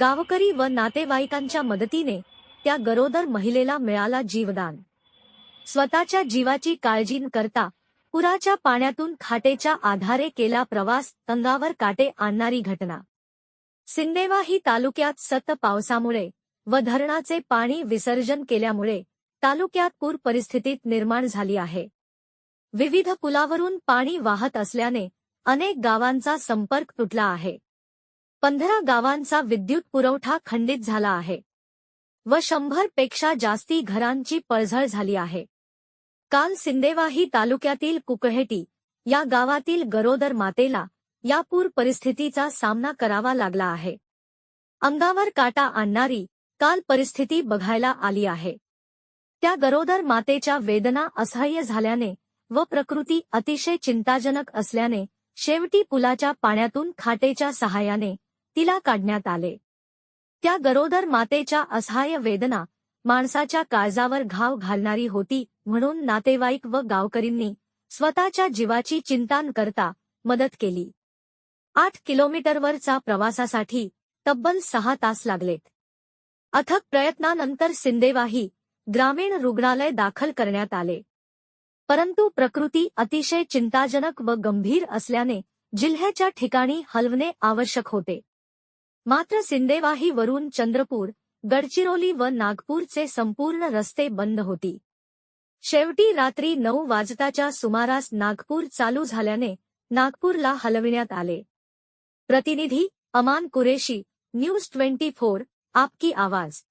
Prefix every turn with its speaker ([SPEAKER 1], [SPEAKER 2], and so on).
[SPEAKER 1] गावकरी व नातेवाईकांच्या मदतीने त्या गरोदर महिलेला मिळाला जीवदान. स्वतःच्या जीवाची काळजी न करता पुराच्या पाण्यातून खाटेच्या आधारे केला प्रवास अंगावर काटे आणणारी घटना. सिंदेवा ही तालुक्यात सत पावसामुळे व धरणाचे पाणी विसर्जन केल्यामुळे तालुक्यात पूर परिस्थितीत निर्माण झाली आहे. विविध पुलावरून पाणी वाहत असल्याने अनेक गावांचा संपर्क तुटला आहे. पंधरा गावांचा विद्युत पुरवठा खंडित झाला आहे व शंभरपेक्षा जास्ती घरांची पळझळ झाली आहे. काल सिंदेवाही तालुक्यातील कुकहेटी या गावातील गरोदर मातेला या पूर परिस्थितीचा सामना करावा लागला आहे. अंगावर काटा आणणारी काल परिस्थिती बघायला आली आहे. त्या गरोदर मातेच्या वेदना असह्य झाल्याने व प्रकृती अतिशय चिंताजनक असल्याने शेवटी पुलाच्या पाण्यातून खाटेच्या सहाय्याने तिला काढण्यात आले. त्या गरोदर मातेच्या असहाय्य वेदना माणसाच्या काळजावर घाव घालणारी होती म्हणून नातेवाईक व गावकरींनी स्वतःच्या जीवाची चिंता न करता मदत केली. आठ किलोमीटरवरचा प्रवासासाठी तब्बल सहा तास लागलेत. अथक प्रयत्नानंतर सिंदेवाही ग्रामीण रुग्णालय दाखल करण्यात आले. परंतु प्रकृती अतिशय चिंताजनक व गंभीर असल्याने जिल्ह्याच्या ठिकाणी हलवणे आवश्यक होते. मात्र सिंदेवाही वरून चंद्रपूर गडचिरोली व नागपूरचे संपूर्ण रस्ते बंद होती. शेवटी रात्री नऊ वाजताच्या सुमारास नागपूर चालू झाल्याने नागपूरला हलविण्यात आले. प्रतिनिधी Aman Qureshi news twenty four आपकी आवाज.